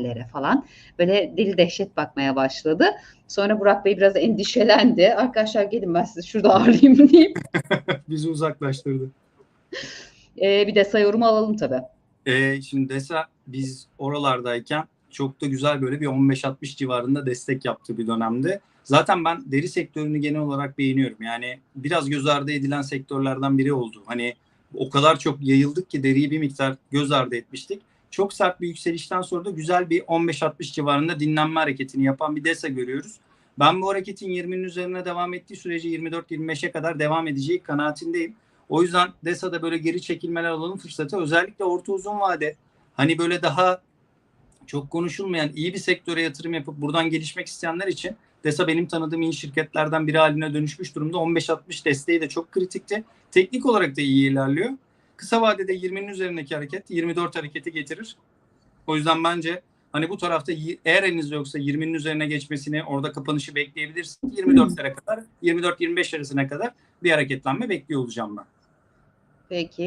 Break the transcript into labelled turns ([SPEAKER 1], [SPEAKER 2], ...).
[SPEAKER 1] sinyallere falan. Böyle deli dehşet bakmaya başladı. Sonra Burak Bey biraz endişelendi. Arkadaşlar gelin ben sizi şurada ağırlayayım deyip
[SPEAKER 2] Bizi uzaklaştırdı.
[SPEAKER 1] e, bir de yorumu alalım tabii.
[SPEAKER 2] Ee, şimdi DESA biz oralardayken çok da güzel böyle bir 15-60 civarında destek yaptığı bir dönemde. Zaten ben deri sektörünü genel olarak beğeniyorum. Yani biraz göz ardı edilen sektörlerden biri oldu. Hani o kadar çok yayıldık ki deriyi bir miktar göz ardı etmiştik. Çok sert bir yükselişten sonra da güzel bir 15-60 civarında dinlenme hareketini yapan bir DESA görüyoruz. Ben bu hareketin 20'nin üzerine devam ettiği sürece 24-25'e kadar devam edeceği kanaatindeyim. O yüzden DESA'da böyle geri çekilmeler alalım fırsatı. Özellikle orta uzun vade hani böyle daha çok konuşulmayan iyi bir sektöre yatırım yapıp buradan gelişmek isteyenler için DESA benim tanıdığım iyi şirketlerden biri haline dönüşmüş durumda. 15-60 desteği de çok kritikti. Teknik olarak da iyi ilerliyor. Kısa vadede 20'nin üzerindeki hareket 24 hareketi getirir. O yüzden bence hani bu tarafta eğer elinizde yoksa 20'nin üzerine geçmesini orada kapanışı bekleyebilirsiniz. 24'lere kadar 24-25 arasına kadar bir hareketlenme bekliyor olacağım ben.
[SPEAKER 1] Peki